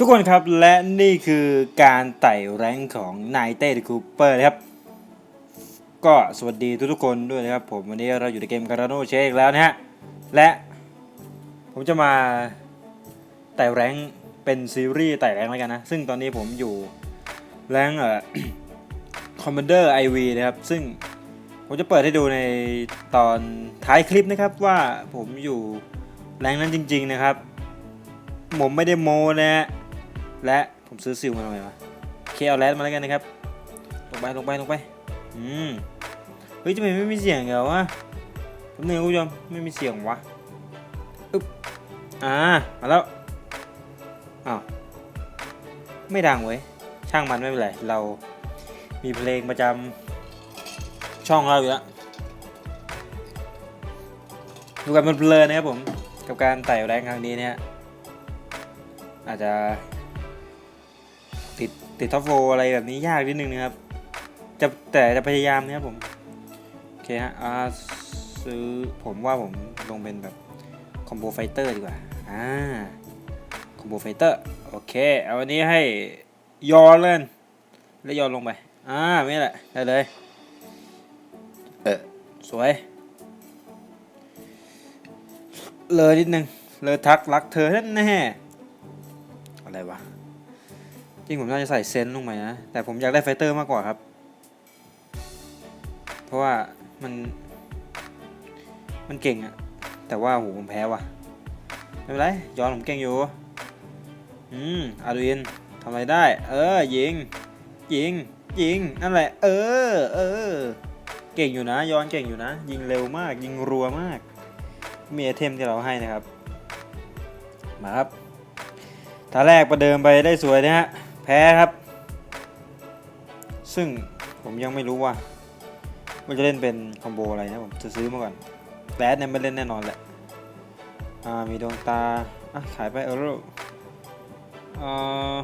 ทุกคนครับและนี่คือการไต่แรงของนายเต้คูเปอร์นะครับ ก็สวัสดีทุกๆคนด้วยนะครับ ผมวันนี้เราอยู่ในเกมการาโนเชอีกแล้วนะฮะ และผมจะมาไต่แรงเป็นซีรีส์ไต่แรงแล้วกันนะ ซึ่งตอนนี้ผมอยู่แรงเอ่อคอมมานเดอร์ไอวีนะครับ ซึ่งผมจะเปิดให้ดูในตอนท้ายคลิปนะครับว่าผมอยู่แรงนั้นจริง ๆนะครับ ผมไม่ได้โมนะฮะ และผมซื้อซิลมาทำไมวะเคเอาแรดมาแล้วกันนะครับ ลงไปลงไปลงไป อืม เฮ้ยทำไมไม่มีเสียงเหรอวะผมหนึ่งคุณผู้ชมไม่มีเสียงวะอึ๊บ อ่า มาแล้ว อ้าว ไม่ดังเว้ย ช่างมันไม่เป็นไร เรามีเพลงประจำช่องเราอยู่แล้วดูกันเพลินๆนะครับผม กับการไต่แรงครั้งนี้เนี่ยอาจจะ ติดติดท็อปโฟอะไรแบบนี้ยากนิดนึงนะครับ จะแต่จะพยายามนะครับผม โอเคฮะอ่าซื้อผมว่าผมลงเป็นแบบคอมโบไฟเตอร์ดีกว่า อ่า คอมโบไฟเตอร์ โอเค เอาวันนี้ให้ยอเล่น แล้วยอลงไป อ่าไม่แหละ ได้เลย เออสวย เลยนิดนึง เลยทักรักเธอแน่ๆอะไรวะ จริงผมน่าจะใส่เซนต์ลงไปนะ แต่ผมอยากได้ไฟเตอร์มากกว่าครับ เพราะว่ามัน มันเก่งอะแต่ว่าโหผมแพ้ว่ะ ไม่เป็นไร ย้อนผมเก่งอยู่ อืมอาดูอินทำอะไรได้ เออ ยิง ยิง ยิง นั่นแหละ เออ เออ เก่งอยู่นะ ย้อนเก่งอยู่นะ ยิงเร็วมาก ยิงรัวมาก มีไอเทมที่เราให้นะครับ มาครับท่าแรกประเดิมไปได้สวยนะฮะ แพ้ครับ ซึ่งผมยังไม่รู้ว่าว่าจะเล่นเป็นคอมโบอะไรนะผมจะซื้อมาก่อนแรดเนี่ยไม่เล่นแน่นอนแหละอ่ามีดวงตาอะขายไปเออร์อ่อ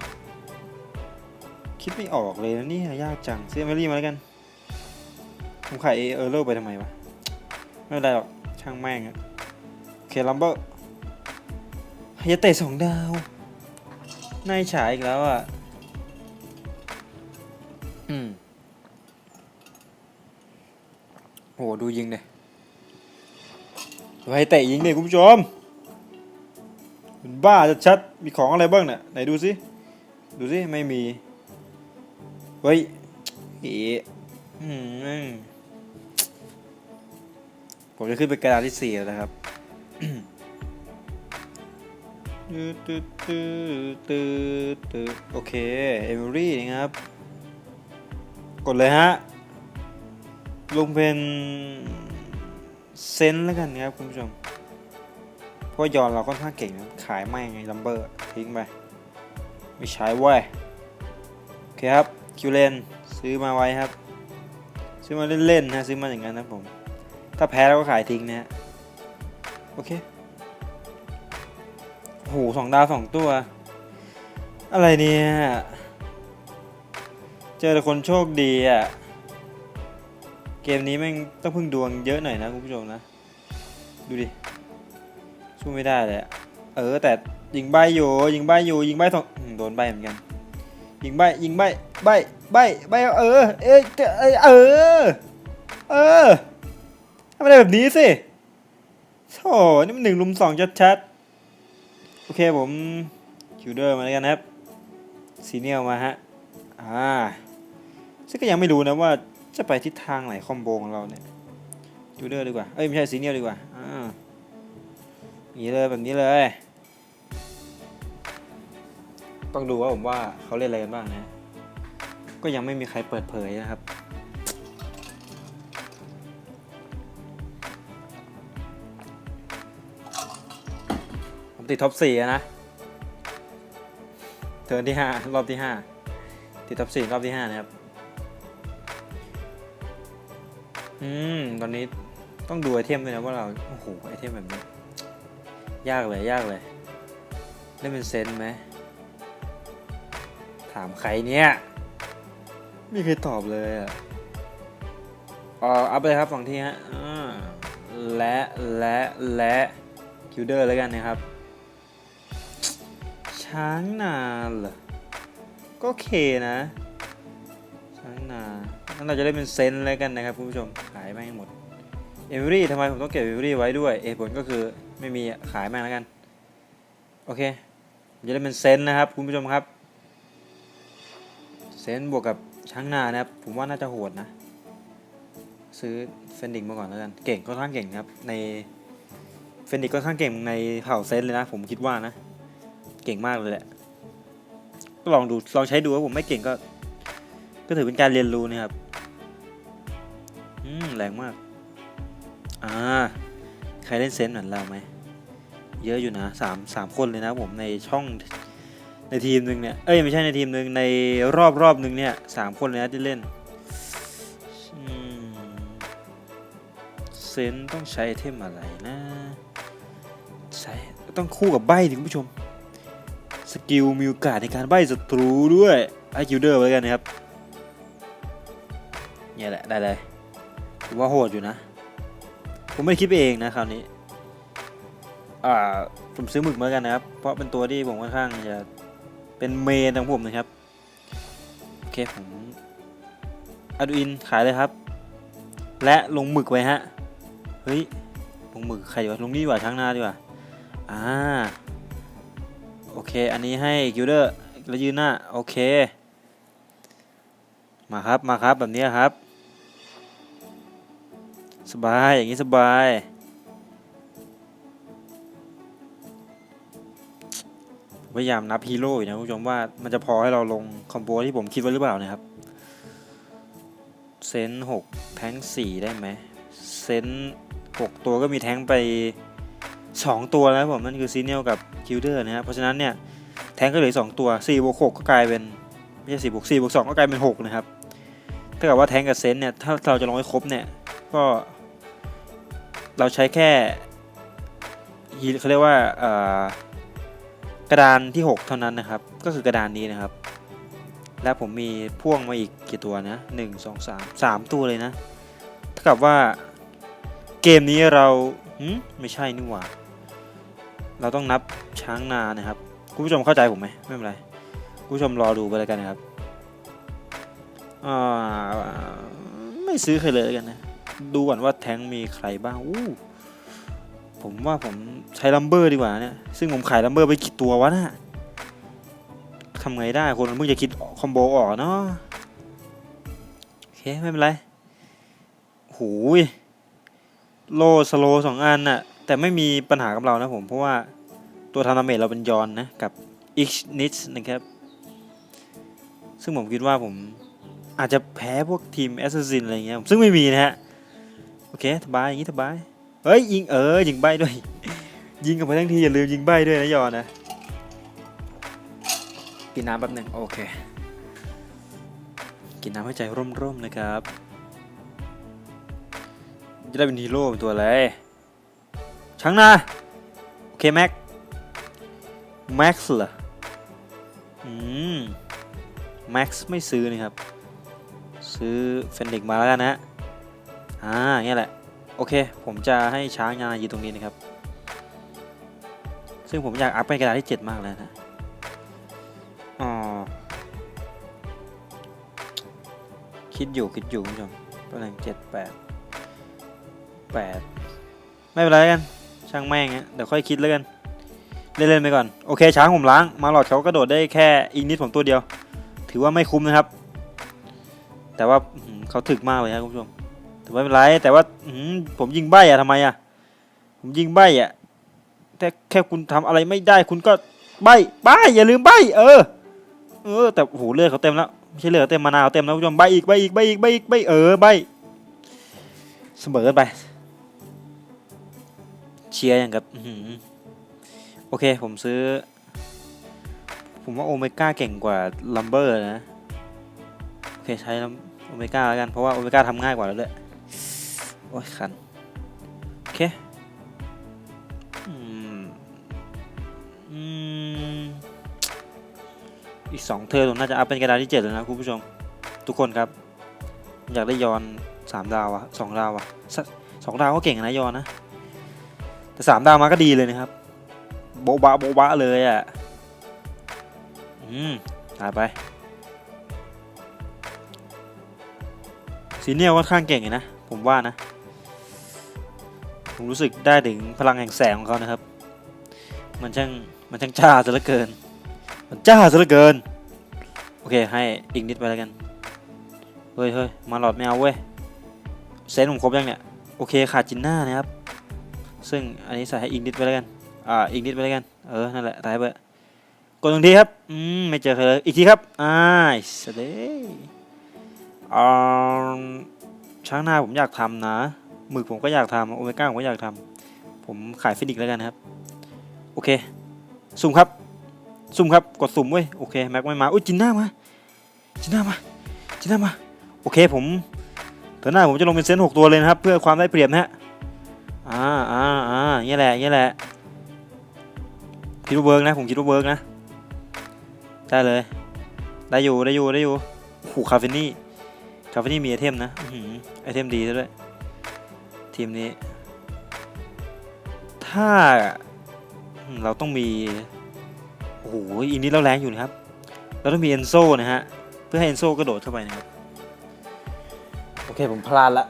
คิดไม่ออกเลยนะนี่ยากจังซื้อเอมิลี่มาแล้วกัน ผมขายเออร์ไปทำไมวะ ไม่เป็นไรหรอก ช่างแม่งอะเคลัมเบอร์ฮายาเตะสองดาวนายฉายอีกแล้วอะ อืมโหดูยิงเลยไว้เตะยิงเลยคุณผู้ชมมันบ้าจะชัดๆมีของอะไรบ้างเนี่ยไหนดูสิดูสิไม่มี เฮ้ยเอ๋อืมผมจะขึ้นไปกระดานที่สี่แล้วนะครับตืตืดตืดตืดตืดโอเค เอมิลี่นะครับ กดเลยฮะลงเป็นเซนแล้วกันนะครับคุณผู้ชม เพราะว่ายอนเราค่อนข้างเก่งนะขายไม่ไงลัมเบอร์ทิ้งไป ไม่ใช้เว้ยโอเคครับคิวเลนซื้อมาไว้ครับ ซื้อมาเล่นๆนะซื้อมาอย่างนั้นนะผม ถ้าแพ้เราก็ขายทิ้งนะฮะโอเคโอ้โหสองดาวสองตัว อะไรเนี่ย เจอแต่คนโชคดีอะ เกมนี้แม่งต้องพึ่งดวงเยอะหน่อยนะคุณผู้ชมนะ ดูดิ สู้ไม่ได้เลยอะเออแต่ยิงใบอยู่ยิงใบอยู่ยิงใบสองโดนใบเหมือนกัน ยิงใบยิงใบใบใบใบเออเออเออเออทำไมได้แบบนี้สิโธ่นี่มันหนึ่งลุมสองชัดๆ โอเคผมคิวเดอร์มาแล้วกันครับซีเนียลมาฮะ อ่า ซึ่งก็ยังไม่รู้นะว่าจะไปทิศทางไหนคอมโบของเราเนี่ยคิวเดอร์ดีกว่า เอ้ยไม่ใช่ซีเนียลดีกว่าอ่าอย่างนี้เลยแบบนี้เลย ต้องดูว่าผมว่าเขาเล่นอะไรกันบ้างนะ ก็ยังไม่มีใครเปิดเผยนะครับผมติดท็อปสี่นะ เทิร์นที่ห้ารอบที่ห้าติดท็อปสี่รอบที่ห้านะครับ อืม ตอนนี้ต้องดูไอเทมด้วยนะว่าเรา โอ้โห ไอเทมแบบนี้ ยากเลยยากเลยเล่นเป็นเซนไหม ถามใครเนี่ย ไม่เคยตอบเลยอะเอออัพเลยครับฝั่งที่ฮะและและและคิวเดอร์แล้วกันนะครับ ช้างนาเหรอก็โอเคนะ อ่านั้นเราจะได้เป็นเซนแล้วกันนะครับคุณผู้ชมขายแม่งหมดเอมิรี่ทำไมผมต้องเก็บเอมิรี่ไว้ด้วยเหตุผลก็คือไม่มีขายแม่งแล้วกันโอเคจะได้เป็นเซนนะครับคุณผู้ชมครับเซนบวกกับช้างนานะครับผมว่าน่าจะโหดนะ ซื้อเฟนดิกมาก่อนแล้วกันเก่งค่อนข้างเก่งครับในเฟนดิกค่อนข้างเก่งในเผ่าเซนเลยนะ ผมคิดว่านะ เก่งมากเลยแหละก็ลองดูลองใช้ดูว่าผมไม่เก่งก็ ก็ถือเป็นการเรียนรู้นะครับ อืม แรงมาก อ่า ใครเล่นเซนเหมือนเราไหม เยอะอยู่นะสามสามคนเลยนะผมในช่องในทีมหนึ่งเนี่ย เอ้ยไม่ใช่ในทีมหนึ่งในรอบรอบหนึ่งเนี่ยสามคนเลยนะที่เล่นเซนต้องใช้เทมอะไรนะ ใช้ต้องคู่กับใบดิคุณผู้ชม สกิลมีโอกาสในการใบศัตรูด้วยไอคิวเดอร์ไว้กันนะครับ เนี่ยแหละได้เลยผมว่าโหดอยู่นะ ผมไม่คิดไปเองนะคราวนี้อ่าผมซื้อหมึกมากันนะครับ เพราะเป็นตัวที่ผมค่อนข้างจะเป็นเมนของผมนะครับโอเคผมอาดูอินขายเลยครับ และลงหมึกไว้ฮะเฮ้ยลงหมึกใครดีวะลงนี่ดีกว่าช้างหน้าดีกว่าอ่าโอเค อันนี้ให้กิลเดอร์แล้วยืนหน้า โอเค มาครับมาครับแบบนี้ครับ สบายอย่างนี้สบายพยายามนับฮีโร่อยู่นะคุณผู้ชมว่ามันจะพอให้เราลงคอมโบที่ผมคิดไว้หรือเปล่านะครับ เซนหกแทงสี่ได้ไหมเซนหกตัวก็มีแทงไปสองตัวแล้วผมนั่นคือซีเนียลกับคิวเดอร์นะครับเพราะฉะนั้นเนี่ยแทงก็เหลือสองตัวสี่บวกหกก็กลายเป็นไม่ใช่สี่บวกสี่บวกสองก็กลายเป็นหกนะครับ ถ้าเกิดว่าแทงกับเซนเนี่ยถ้าเราจะลงให้ครบเนี่ยก็เราใช้แค่เขาเรียกว่ากระดานที่ 6 เท่านั้นนะครับ ก็คือกระดานนี้นะครับ และผมมีพ่วงมาอีกกี่ตัวนะหนึ่งสองสามสามตัวเลยนะเท่ากับว่าเกมนี้เราไม่ใช่นี่หว่า เราต้องนับช้างนานะครับ คุณผู้ชมเข้าใจผมไหมไม่เป็นไร คุณผู้ชมรอดูไปแล้วกันนะครับ ไม่ซื้อใครเลยกันนะ ดูก่อนว่าแทงมีใครบ้างอู้ผมว่าผมใช้ลัมเบอร์ดีกว่าเนี่ย ซึ่งผมขายลัมเบอร์ไปกี่ตัววะนะ่ะทำไงได้คนมันเพิ่งจะคิดคอมโบออกเนาะโอเค ไม่เป็นไรหูยโลสโลสองอันน่ะ แต่ไม่มีปัญหากับเรานะผม เพราะว่าตัวทานาเมจเราเป็นยอนนะ กับ i x n i t นะครับ ซึ่งผมคิดว่าผม อาจจะแพ้พวกทีมแอสซัสซินอะไรเงี้ยซึ่งไม่มีนะฮะ โอเคสบายอย่างนี้สบาย เฮ้ย ยิงเออยิงใบด้วย ยิงกันไปทั้งที อย่าลืมยิงใบด้วยนะยอนนะกินน้ำแป๊บหนึ่งโอเค กินน้ำให้ใจร่มๆนะครับ จะได้เป็นฮีโร่เป็นตัวอะไรช้างนาโอเคแม็กแม็กซ์เหรออืมแม็กซ์ไม่ซื้อนะครับ ซื้อเฟนดิกมาแล้วกันนะอ่าอย่างเงี้ยแหละ โอเค ผมจะให้ช้างงานยืนตรงนี้นะครับ ซึ่งผมอยากอัพไปกระดาษที่ 7 มากแล้วนะอ๋อคิดอยู่คิดอยู่คุณผู้ชมตัวหน่งเจ็ดแปดแปดไม่เป็นไรกัน ช่างแม่งะเดี๋ยวค่อยคิดแล้วกันเล่นๆไปก่อน โอเคช้างผมล้าง มาหลอดเขากระโดดได้แค่อีกนิดผมตัวเดียว ถือว่าไม่คุ้มนะครับ แต่ว่าเขาถึกมากเลยครับคุณผู้ชมแต่ไม่เป็นไรแต่ว่าผมยิงใบอะทำไมอะผมยิงใบอะแต่แค่คุณทำอะไรไม่ได้คุณก็ใบใบอย่าลืมใบเออ เออ แต่โหเลือดเขาเต็มแล้วไม่ใช่เลือดเต็มมานาวเต็มแล้วคุณผู้ชมใบอีกใบอีกใบอีกใบอีกใบเออใบเสมอกันไป เชียร์อย่างกับโอเคผมซื้อ ผมว่าโอเมก้าเก่งกว่าลัมเบอร์นะ โอเค ใช้ลัม โอเมก้าแล้วกัน เพราะว่าโอเมก้าทำง่ายกว่าแล้วด้วยโอ้ยคัน โอเคอืมอืมอีกสองเทอร์ผมน่าจะอัพเป็นกระดานที่เจ็ดแล้วนะคุณผู้ชม ทุกคนครับ อยากได้ยอนสามดาวอะสองดาวอะสองดาวก็เก่งนะยอนนะ แต่สามดาวมาก็ดีเลยนะครับ โบบะโบบะเลยอะอืมตายไป ซีเนียลค่อนข้างเก่งนะ ผมว่านะ ผมรู้สึกได้ถึงพลังแห่งแสงของเขานะครับ มันช่างมันช่างจ้าซะเหลือเกิน มันจ้าซะเหลือเกิน โอเคให้อีกนิดไปแล้วกัน เฮ้ยเฮ้ยมาหลอดไม่เอาเว้ย เซนผมครบยังเนี่ย โอเคขาดจินหน้านะครับ ซึ่งอันนี้ใส่ให้อีกนิดไปแล้วกัน อ่าอีกนิดไปแล้วกัน เออ นั่นแหละตายไปกดตรงทีครับ อืม ไม่เจอใครเลย อีกทีครับ อ่าสเดย อ่าช้างหน้าผมอยากทำนะหมึกผมก็อยากทำโอเมก้าผมก็อยากทำผมขายฟินิกแล้วกันครับ โอเคสุ่มครับสุ่มครับกดสุ่มเว้ยโอเคแม็กไม่มาอุ้ยจินหน้ามาจินหน้ามาจินหน้ามาโอเคผมเถอหน้าผมจะลงเป็นเซนหกตัวเลยนะครับ เพื่อความได้เปรียบนะฮะอ่าอ่าอ่าเงี้ยแหละเงี้ยแหละคิดว่าเวิร์กนะผมคิดว่าเวิร์กนะได้เลย ได้อยู่ได้อยู่ได้อยู่โอ้โหคาเฟนี่ คาเฟนี่มีไอเทมนะอื้อหือไอเทมดีซะด้วย ทีมนี้ ถ้าอืมเราต้องมี โอ้โหอีกนิดเราแรงอยู่นะครับ เราต้องมีเอนโซนะฮะ เพื่อให้เอนโซกระโดดเข้าไปนะครับ โอเค ผมพลาดละ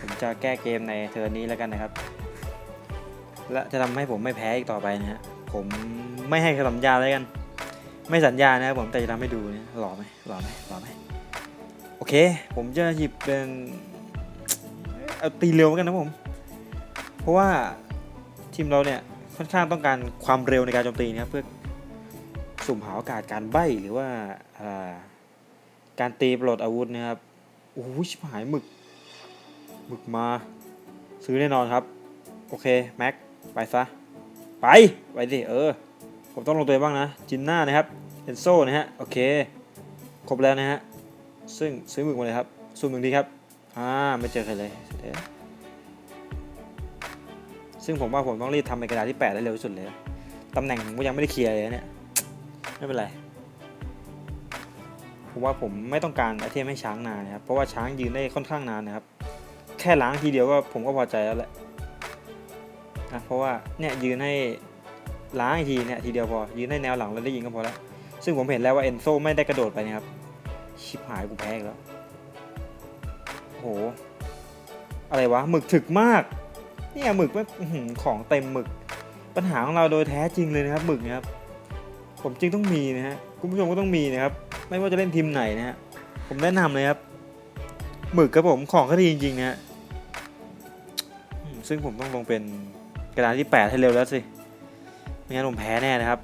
ผมจะแก้เกมในเทอร์นนี้แล้วกันนะครับ และจะทำให้ผมไม่แพ้อีกต่อไปนะฮะ ผมไม่ให้คำสัญญาแล้วกัน ไม่สัญญานะครับผมแต่จะทำให้ดูเนี่ยหล่อไหมหล่อไหมหล่อไหม โอเค ผมจะหยิบเป็นเอาตีเร็วกันนะผม เพราะว่าทีมเราเนี่ยค่อนข้างต้องการความเร็วในการโจมตีนะครับเพื่อสุ่มหาโอกาสการใบหรือว่าการตีปลดอาวุธนะครับโอ้โหชิบหายหมึกหมึกมา ซื้อแน่นอนครับ โอเค แม็ก ไปซะ ไป ไปสิ เออ ผมต้องลงตัวบ้างนะ จินน้านะครับเอนโซนะฮะ โอเค ครบแล้วนะฮะ ซึ่งซื้อหมึกมาเลยครับสุ่มหนึ่งทีครับอ่าไม่เจอใครเลยซึ่งผมว่าผมต้องรีบทำเป็นกระดาษที่แปดได้เร็วที่สุดเลยตำแหน่งผมก็ยังไม่ได้เคลียร์เลยเนี่ยไม่เป็นไรผมว่าผมไม่ต้องการไอเทมให้ช้างนานนะครับเพราะว่าช้างยืนได้ค่อนข้างนานนะครับ แค่ล้างทีเดียวก็ผมก็พอใจแล้วแหละนะเพราะว่าเนี่ยยืนให้ล้างทีเนี่ยทีเดียวพอยืนให้แนวหลังแล้วได้ยิงก็พอแล้วซึ่งผมเห็นแล้วว่าเอนโซไม่ได้กระโดดไปนะครับ ชิบหายกูแพ้แล้วโอ้โห อะไรวะ หมึกถึกมาก เนี่ยหมึกไม่ของเต็มหมึก ปัญหาของเราโดยแท้จริงเลยนะครับ หมึกนะครับ ผมจริงต้องมีนะฮะ คุณผู้ชมก็ต้องมีนะครับ ไม่ว่าจะเล่นทีมไหนนะฮะ ผมแนะนำเลยครับ หมึกครับผมของก็ดีจริงๆนะฮะซึ่งผมต้องลงเป็นกระดานที่ 8 ให้เร็วแล้วสิ ไม่งั้นผมแพ้แน่นะครับ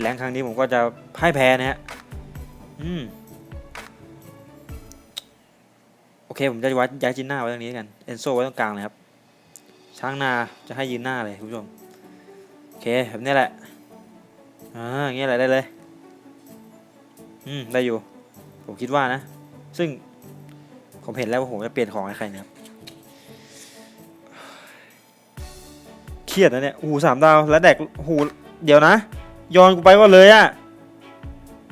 แรงครั้งนี้ผมก็จะพ่ายแพ้นะฮะ อืม โอเค ผมจะวัดย้ายจินหน้าไว้ตรงนี้กัน เอนโซไว้ตรงกลางเลยครับ ช้างนาจะให้ยืนหน้าเลยคุณผู้ชม โอเค แบบนี้แหละ อ่าอย่างเงี้ยแหละได้เลย อืม ได้อยู่ ผมคิดว่านะ ซึ่งผมเห็นแล้วว่าผมจะเปลี่ยนของให้ใครนะครับ เครียดนะเนี่ยโอ้โหสามดาว แล้วแดกโอ้โหเดี๋ยวนะ ย้อนกูไปก่อนเลยอะ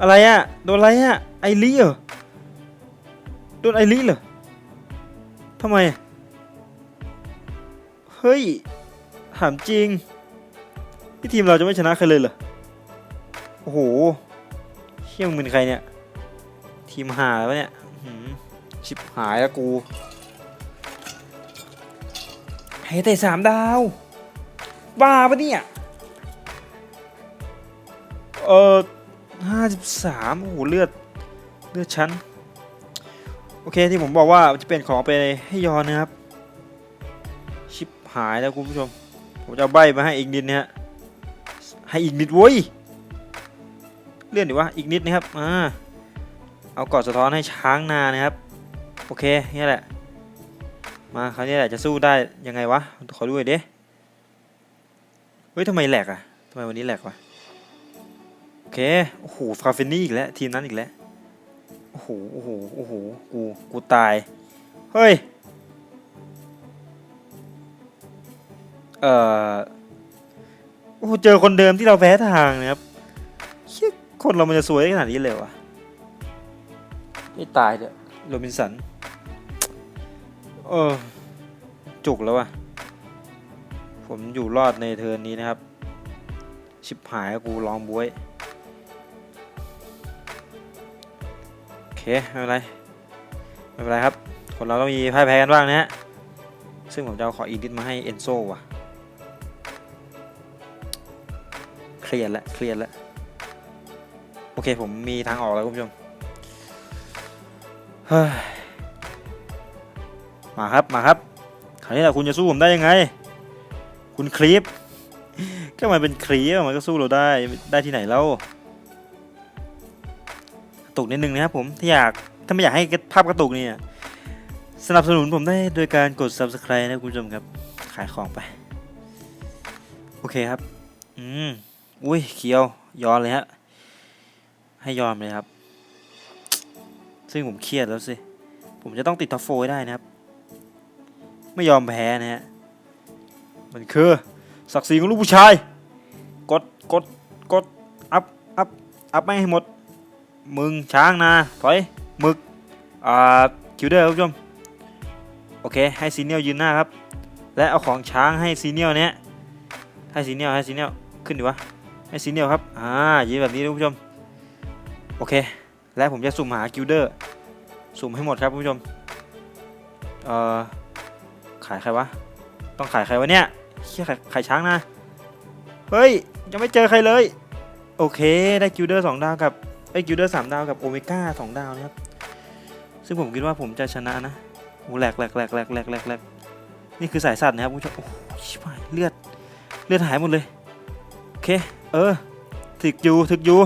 อะไรอะโดนอะไรอะไอรีเหรอโดนไอรีเหรอทำไมอะเฮ้ยถามจริงที่ทีมเราจะไม่ชนะใครเลยเหรอโอ้โหเชี่ยมึงเป็นใครเนี่ยทีมหาแล้วเนี่ยชิบหายแล้วกูเฮ้แต่สามดาวบ้าปะเนี่ยเออ ห้าสิบสามโอ้โหเลือดเลือดชั้น โอเคที่ผมบอกว่าจะเป็นของไปให้ยอนนะครับ ชิบหายแล้วคุณผู้ชม ผมจะใบมาให้อีกนิดนะฮะให้อีกนิดโว้ยเลื่อนดีวะอีกนิดนะครับอ่าเอากอดสะท้อนให้ช้างนานะครับ โอเคนี่แหละ มาคราวนี้แหละจะสู้ได้ยังไงวะขอดูหน่อยดิเฮ้ยทำไมแหลกอะทำไมวันนี้แหลกวะ อเค โอ้โหฟาเฟนี่อีกแล้ว ทีมนั้นอีกแล้ว โอ้โห โอ้โห โอ้โห กู กูตาย เฮ้ย เอ่อ โอ้โหเจอคนเดิมที่เราแพ้ทางนะครับเชี่ยคนเรามันจะสวยได้ขนาดนี้เลยวะไม่ตายเถอะโรบินสัน เออ จุกแล้ววะผมอยู่รอดในเทิร์นนี้นะครับ ชิบหายกูลองบวย เคไม่เป็นไรไม่เป็นไรครับ คนเราต้องมีพ่ายแพ้กันบ้างนะฮะ ซึ่งผมจะเอาขออีดิทมาให้เอนโซว่ะ เครียดแล้วเครียดแล้วโอเคผมมีทางออกแล้วคุณผู้ชมเฮ้ยมาครับมาครับคราวนี้แหละคุณจะสู้ผมได้ยังไง คุณคลิปก็มันเป็นครีปมันก็สู้เราได้ได้ที่ไหนแล้ว ตุกนิดนึงนะครับผม ถ้าอยากถ้าไม่อยากให้ภาพกระตุกเนี่ยสนับสนุนผมได้โดยการกด subscribe นะคุณผู้ชมครับ ขายของไป โอเคครับ อืมอุ้ยเคียวยอนเลยฮะ ให้ยอมเลยครับ ซึ่งผมเครียดแล้วสิ ผมจะต้องติดท็อปโฟได้นะครับ ไม่ยอมแพ้นะฮะ มันคือศักดิ์ศรีของลูกผู้ชาย กด กด กด อัพ อัพ อัพไม่ให้หมด มึงช้างนะถอยมึกอ่าคิวเดอร์ครับผู้ชมโอเคให้ซีเนียลยืนหน้าครับ และเอาของช้างให้ซีเนียลเนี้ยให้ซีเนียลให้ซีเนียลขึ้นดีวะให้ซีเนียลครับอ่ายืนแบบนี้นะคุณผู้ชมโอเค และผมจะสุ่มหาคิวเดอร์สุ่มให้หมดครับคุณผู้ชมเอ่อขายใครวะต้องขายใครวะเนี่ยเฮียข่ไข่ช้างนะเฮ้ยยังไม่เจอใครเลย โอเคได้กิลเดอร์สองดาวกับ ไอ้กิลเดอร์สามดาวกับโอเมก้าสองดาวนะครับ ซึ่งผมคิดว่าผมจะชนะนะโอ้แหลกแหลกแหลกแหลกแหลกแหลกแหลกนี่คือสายสัตว์นะครับผู้ชมโอ้ชิบหายเลือดเลือดหายหมดเลย โอเค เออถึกอยู่ถึกอยู่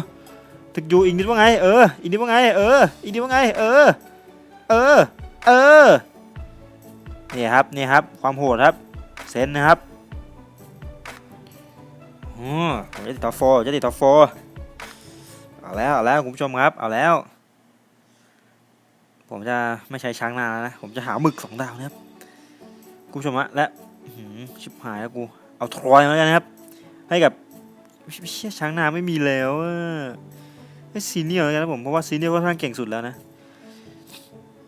ถึกอยู่อีกนิดว่าไง เออ อีกนิดว่าไง เออ อีกนิดว่าไง เออ เออ เออนี่ครับนี่ครับ ความโหดครับ เซนนะครับอ๋อผมจะติดท็อโฟจะติดท็อโฟ เอาแล้วเอาแล้วคุณผู้ชมครับ เอาแล้ว ผมจะไม่ใช้ช้างนาแล้วนะ ผมจะหาหมึกสองดาวนะครับ คุณผู้ชมฮะและอื้อหือชิบหายแล้วกู เอาทรอยมาแล้วกันนะครับ ให้กับเชี่ยช้างนาไม่มีแล้วอะซีเนียร์แล้วกันะผม เพราะว่าซีเนียร์ก็ค่อนเก่งสุดแล้วนะ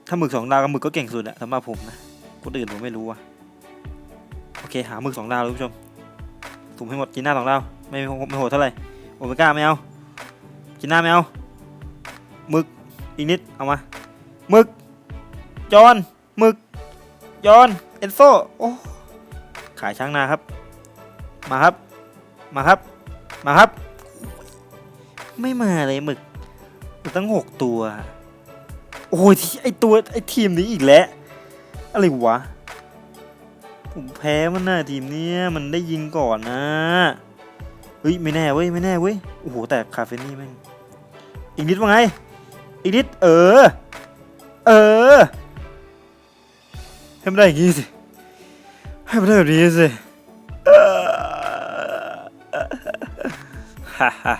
ถ้าหมึกสองดาวกับหมึกก็เก่งสุดอะสำหรับผมนะคนอื่นผมไม่รู้อะโอเคหาหมึกสองดาวเลยคุณผู้ชมสุ่มให้หมดกินหน้าสองดาวไม่ไม่โหดเท่าไหร่โอเมก้าไม่เอา กินหน้าไม่เอามึกอีกนิด เอามามึก จอนมึก จอนเอนโซโอ้ขายช้างนาครับ มาครับ มาครับ มาครับ ไม่มาเลยหมึกมตั้งหกตัว โอ้ยที่ไอตัวไอทีมนี้อีกแล้ว อะไรวะ ผมแพ้มันนะทีมเนี้ยมันได้ยิงก่อนนะ เฮ้ย ไม่แน่เว้ย ไม่แน่เว้ย โอ้โห แต่คาเฟนี่แม่ง อีกนิดว่าไง อีกนิด เออ เออ ให้มันได้อย่างงี้สิ ให้มันได้แบบนี้สิฮ่าฮ่า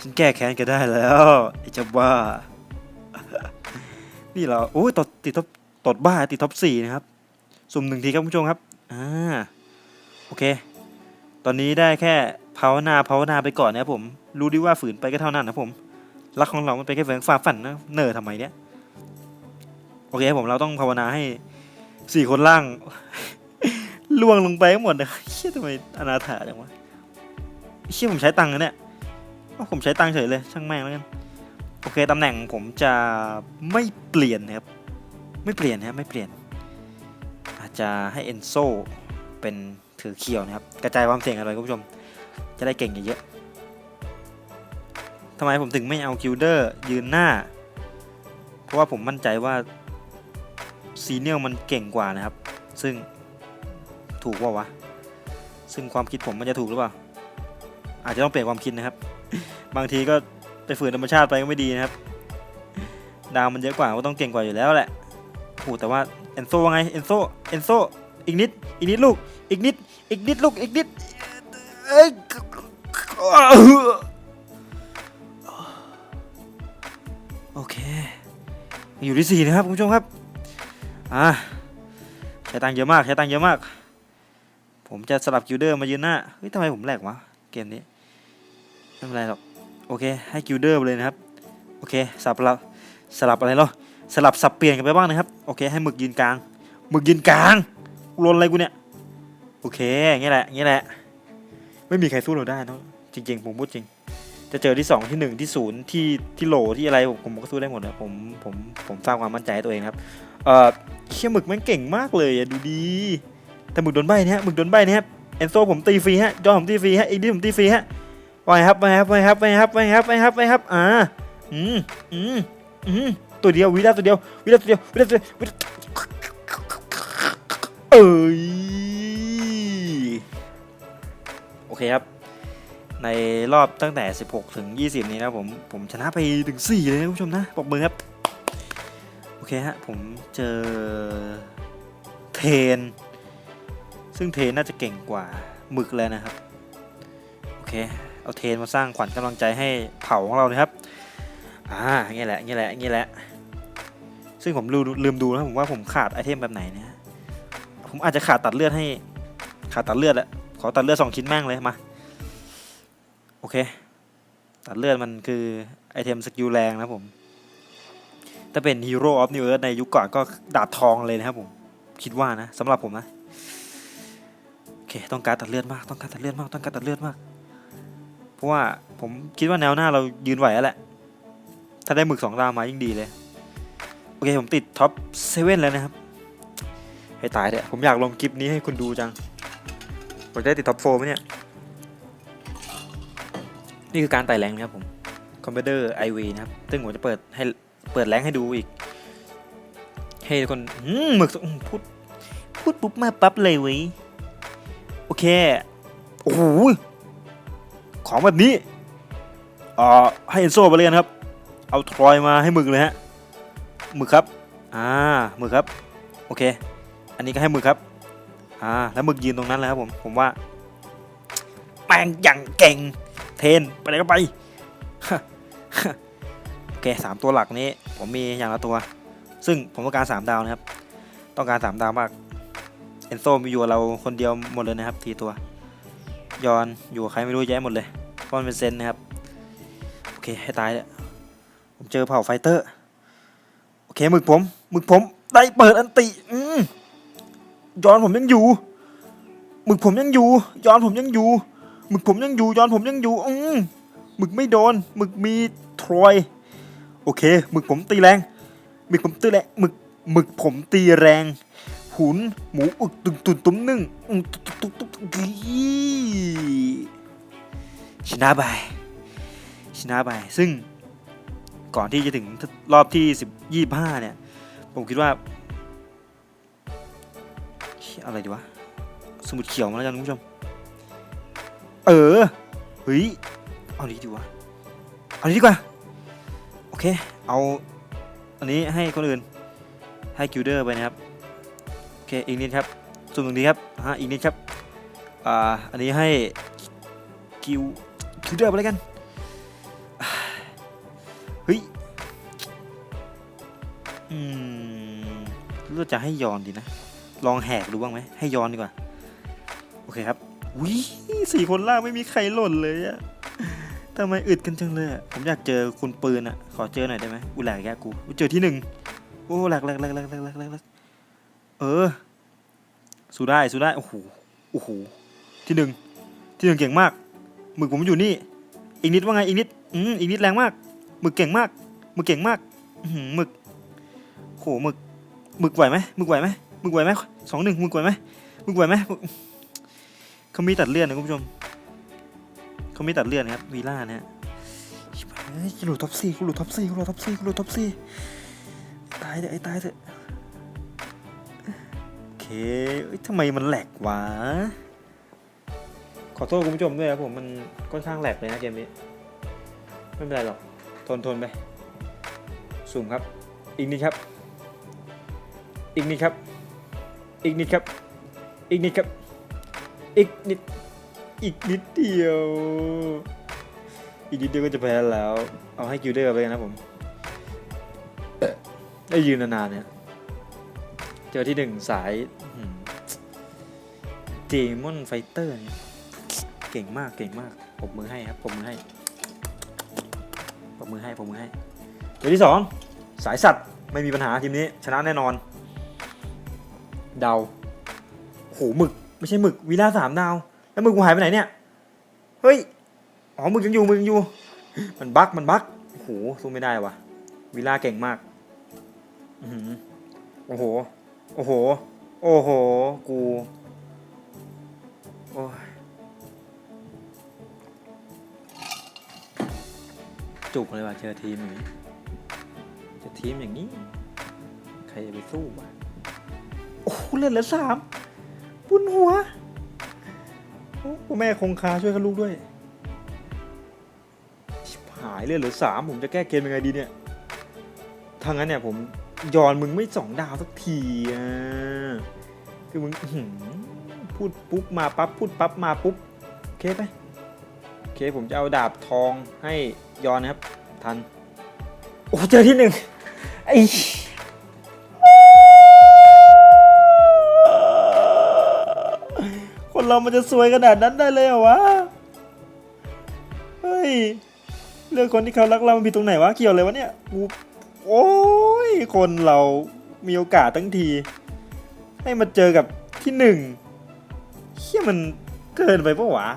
ฉันแก้แค้นแกันได้แล้วไอ้เจ้าบ้า นี่เหราโอ้ยตดติดท็อปตดบ้าติดท็อปสี่นะครับ สุ่มหนึ่งทีครับคุณผู้ชมครับ อ่า โอเค ตอนนี้ได้แค่ภาวนาภาวนาไปก่อนนะครับผม รู้ดีว่าฝืนไปก็เท่านั้นนะผม รักของเรามันเป็นแค่เพียงฟ้าฝันนะเนอทำไมเนี่ยโอเคผมเราต้องภาวนาให้สี่คนล่าง ล่วงลงไปหมดเลยเชี่ยทำไมอนาถาจังวะเชี่ยผมใช้ตังค์นะเนี่ยอ้าผมใช้ตังค์เฉยเลย ช่างแม่งแล้วกันโอเคตำแหน่งผมจะไม่เปลี่ยนนะครับ ไม่เปลี่ยนนะครับไม่เปลี่ยน อาจจะให้เอนโซเป็นถือเขียวนะครับ กระจายความเสี่ยงกันไปคุณผู้ชม จะได้เก่งเยอะๆ ทำไมผมถึงไม่เอากิลเดอร์ยืนหน้า เพราะว่าผมมั่นใจว่าซีเนียลมันเก่งกว่านะครับ ซึ่งถูกว่าวะ ซึ่งความคิดผมมันจะถูกหรือเปล่า อาจจะต้องเปลี่ยนความคิดนะครับ บางทีก็ไปฝืนธรรมชาติไปก็ไม่ดีนะครับ ดาวมันเยอะกว่าก็ต้องเก่งกว่าอยู่แล้วแหละโอ้แต่ว่าเอนโซว่าไง เอนโซ เอนโซ อีกนิด อีกนิดลูก อีกนิด อีกนิดลูก อีกนิด เอ้ย โอเค อยู่ที่สี่นะครับคุณผู้ชมครับ อ่าใช้ตังเยอะมากใช้ตังเยอะมาก ผมจะสลับกิลเดอร์มายืนหน้า เฮ้ยทำไมผมแหลกวะ เกมนี้ ไม่เป็นไรหรอก โอเค ให้กิลเดอร์ไปเลยนะครับ โอเค สลับเราสลับอะไรหรอ สลับสับเปลี่ยนกันไปบ้างนะครับ โอเค ให้หมึกยืนกลาง หมึกยืนกลางกูลนอะไรกูเนี่ย โอเคงี้แหละงี้แหละ ไม่มีใครสู้เราได้นะจริง ๆ ผมพูดจริง จะเจอที่สองที่หนึ่งที่ศูนย์ที่ที่โหลที่อะไรผมผมก็สู้ได้หมดนะผมผมผมสร้างความมั่นใจให้ตัวเองครับเออเชี่ยหมึกแมันเก่งมากเลยอะดูดีแต่หมึกโดนใบนะฮะหมึกโดนใบนะครับเอนโซผมตีฟรีฮะจอผมตีฟรีฮะอีกนี่ผมตีฟรีฮะไปครับไปครับไปครับไปครับไปครับไปครับไปครับอ่าอืมอืมอืมตัวเดียววิลาตัวเดียววิลาตัวเดียววิลาตัวเดียววิลาเอ้ยโอเคครับ ในรอบตั้งแต่ 16 ถึง 20 นี้นะผม ผมชนะไปถึง 4 เลยนะคุณผู้ชมนะปรบมือครับ โอเคฮะ ผมเจอเทน ซึ่งเทนน่าจะเก่งกว่าหมึกเลยนะครับ โอเค เอาเทนมาสร้างขวัญกำลังใจให้เผ่าของเรานะครับ อ่างี้แหละงี้แหละงี้แหละ ซึ่งผมลืมลืมดูนะผมว่าผมขาดไอเทมแบบไหนเนี่ยผมอาจจะขาดตัดเลือดให้ขาดตัดเลือดแหละขอตัดเลือดสองชิ้นแม่งเลยมา โอเค ตัดเลือดมันคือไอเทมสกิลแรงนะผม ถ้าเป็น Hero of New Earth ในยุคก่อนก็ดาบทองเลยนะครับผม คิดว่านะสำหรับผมนะ โอเค ต้องการตัดเลือดมาก ต้องการตัดเลือดมาก ต้องการตัดเลือดมาก เพราะว่าผมคิดว่าแนวหน้าเรายืนไหวแล้วแหละ ถ้าได้หมึกสองดาวมายิ่งดีเลย โอเคผมติดท็อปเซเว่นแล้วนะครับ ให้ตายเถอะผมอยากลงคลิปนี้ให้คุณดูจังผมได้ติดท็อปโฟไหมเนี่ย นี่คือการไต่แรงนะครับผมคอมพิวเตอร์ไอวีนะครับ ซึ่งผมจะเปิดให้เปิดแรงให้ดูอีก ให้ทุกคนหมึกพูดพูดปุ๊บมาปั๊บเลยเว้ยโอเค โอ้โห ของแบบนี้เอ่อให้เอนโซไปเลยนครับ เอาทรอยมาให้หมึกเลยฮะหมึกครับ อ่าหมึกครับ โอเค อันนี้ก็ให้หมึกครับ อ่า แล้วหมึกยืนตรงนั้นเลยครับผม ผมว่าแม่งอย่างเก่ง เทนไปไหนก็ไปโอเคสามตัวหลักนี้ ผมมีอย่างละตัว ซึ่งผมต้องการสามดาวนะครับ ต้องการสามดาวมากเอนโซมีอยู่เราคนเดียวหมดเลยนะครับทีตัวยอนอยู่ใครไม่รู้แยะหมดเลยเพราะมันเป็นเซนนะครับโอเคให้ตายเลยผมเจอเผ่าไฟเตอร์โอเคหมึกผมหมึกผมได้เปิดอันติอืมยอนผมยังอยู่หมึกผมยังอยู่ยอนผมยังอยู่ หมึกผมยังอยู่ย้อนผมยังอยู่อืมหมึกไม่โดนหมึกมีทรอยโอเคหมึกผมตีแรงหมึกผมตีแรงหมึกหมึกผมตีแรงหุนหมูอึกตุ่มตุ่มตุ้มนึ่งอืมตุ๊บตุ๊บตุ๊บตุ๊บกีชนะไปชนะไปซึ่งก่อนที่จะถึงรอบที่สิบยี่ห้าเนี่ย ผมคิดว่าอะไรดีวะ สมุดเขียวมาแล้วกันคุณผู้ชม เออเฮ้ยเอาดีดีวะเอาดีดีกว่าโอเคเอาอันนี้ให้คนอื่นให้กิลเดอร์ไปนะครับโอเคอีกนิดครับสุ่มตรงนี้ครับฮะอีกนิดครับอ่าอันนี้ให้กิลกิลเดอร์ไปเลยกันเฮ้ยอืมรู้จะให้ยอนดีนะลองแหกดูบ้างไหมให้ยอนดีกว่าโอเคครับ วิสี่คนล่างไม่มีใครหล่นเลยอะทำไมอึดกันจังเลยผมอยากเจอคุณปืนอะขอเจอหน่อยได้ไหมอุหลากแกกูเจอที่หนึ่งโอ้หลักหลักหลักหลักหลักหลักหลักเออ สู้ได้สู้ได้โอ้โหโอ้โหที่หนึ่งที่หนึ่งเก่งมากหมึกผมอยู่นี่อีกนิดว่าไงอีกนิดอืมอีกนิดแรงมากหมึกเก่งมากหมึกเก่งมากอืมหมึกโหหมึกหมึกไหวไหมหมึกไหวไหมหมึกไหวไหมสองหนึ่งหมึกไหวไหมหมึกไหวไหม เขามีตัดเลือดนะคุณผู้ชมเขามีตัดเลือดนะครับวีล่าเนะฮะชิบหายเฮ้ยกูหลุดท็อปสี่กูหลุดท็อปสี่กูหลุดท็อปสี่กูหลุดท็อปสี่ตายเถอะไอ้ตายเถอะโอเคทำไมมันแหลกวะขอโทษคุณผู้ชมด้วยครับผมมันค่อนข้างแหลกเลยนะเกมนี้ไม่เป็นไรหรอกทนทนไปสุ่มครับ อีกนิดครับ อีกนิดครับ อีกนิดครับ อีกนิดครับ อีกนิด อีกนิดเดียว อีกนิดเดียวก็จะแพ้แล้ว เอาให้กิลเดอร์ไปกันนะผม ได้ยืนนานๆเนี่ย เจอที่หนึ่งสายเจมอนไฟเตอร์เนี่ย เก่งมากเก่งมาก ผมมือให้ครับ ผมมือให้ ผมมือให้ ผมมือให้ เจอที่สองสายสัตว์ไม่มีปัญหาทีมนี้ ชนะแน่นอน เดาโหหมึก ไม่ใช่หมึกวีล่าสามดาว แล้วหมึกกูหายไปไหนเนี่ย เฮ้ย อ๋อหมึกยังอยู่หมึกยังอยู่ มันบั๊กมันบั๊กโอ้โหสู้ไม่ได้วะวิล่าเก่งมากอือโอ้โห โอ้โห โอ้โห กู โอ้ยจุกเลยว่ะเจอทีมอย่างนี้เจอทีมอย่างนี้ ใครจะไปสู้วะโอ้เลือดเหลือสาม บุญหัวโอ้พ่อแม่คงคาช่วยกันลูกด้วยหายเลือดเหลือสามผมจะแก้เกมยังไงดีเนี่ยทางนั้นเนี่ยผมยอนมึงไม่สองดาวสักทีอะคือมึงพูดปุ๊บมาปั๊บพูดปั๊บมาปุ๊บโอเคไปโอเคผมจะเอาดาบทองให้ยอนนะครับ ทัน โอ้เจอที่หนึ่งไอ้ เรามันจะสวยขนาดนั้นได้เลยเหรอวะ เฮ้ย เรื่องคนที่เขารักเรามันผิดตรงไหนวะ เกี่ยวเลยวะเนี่ยกูโอ้ย คนเรามีโอกาสทั้งที ให้มาเจอกับที่หนึ่งเฮียมันเกินไปปะวะ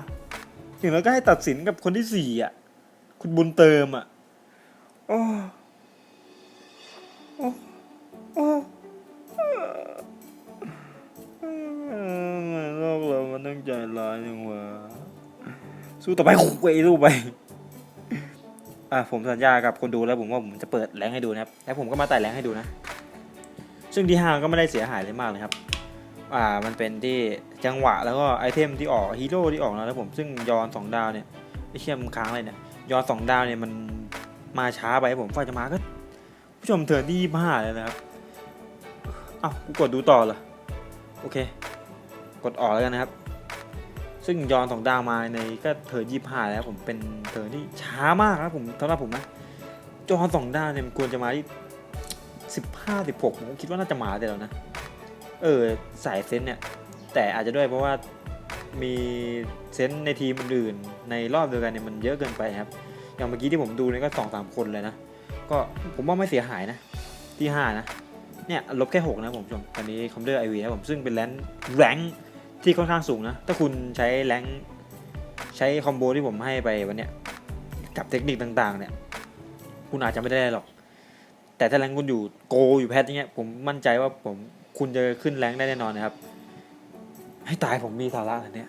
ถึงแล้วก็ให้ตัดสินกับคนที่สี่อะ คุณบุญเติมอะ โอ้ โอ้ โอ้เออ โลกเรามันต้องใจร้ายจังวะสู้ต่อไปคุยสู้ไปอะผมสัญญากับคนดูแล้วผมว่าผมจะเปิดแรงให้ดูนะครับแล้วผมก็มาไต่แรงให้ดูนะ ซึ่งที่ห้างก็ไม่ได้เสียหายเลยมากเลยครับอ่ามันเป็นที่จังหวะแล้วก็ไอเทมที่ออกฮีโร่ที่ออกนะแล้วผมซึ่งยอนสองดาวเนี่ยไอเชี่ยมค้างเลยเนี่ยยอนสองดาวเนี่ยมันมาช้าไปผมฝ่ายจะมาก็ ผู้ชมเทิร์นที่ยี่ห้าเลยนะครับอ้าวกูกดดูต่อเหรอโอเค กดออกแล้วกันนะครับ ซึ่งยอนสองดาวมาในก็เทิร์นยี่ห้าแล้วผมเป็นเทิร์นที่ช้ามากนะผมสำหรับผมนะจอนสองดาวเนี่ยมันควรจะมาที่สิบห้าสิบหกผมคิดว่าน่าจะมาแต่แล้วนะ เออสายเซนเนี่ย แต่อาจจะด้วยเพราะว่ามีเซนในทีมอื่นในรอบเดียวกันเนี่ยมันเยอะเกินไปครับ อย่างเมื่อกี้ที่ผมดูเนี่ยก็สองสามคนเลยนะ ก็ผมว่าไม่เสียหายนะ ที่ห้านะ เนี่ยลบแค่หกนะผมชมตอนนี้คอมเดอร์ไอวีนะผมซึ่งเป็นแรงค์แรงค์ ที่ค่อนข้างสูงนะ ถ้าคุณใช้แรงใช้คอมโบที่ผมให้ไปวันเนี้ยกับเทคนิคต่างๆ เนี่ย คุณอาจจะไม่ได้หรอก แต่ถ้าแรงคุณอยู่โกอยู่แพทอย่างเงี้ยผมมั่นใจว่าผมคุณจะขึ้นแรงได้แน่นอนนะครับ ให้ตายผมมีสาระเหรอเนี่ย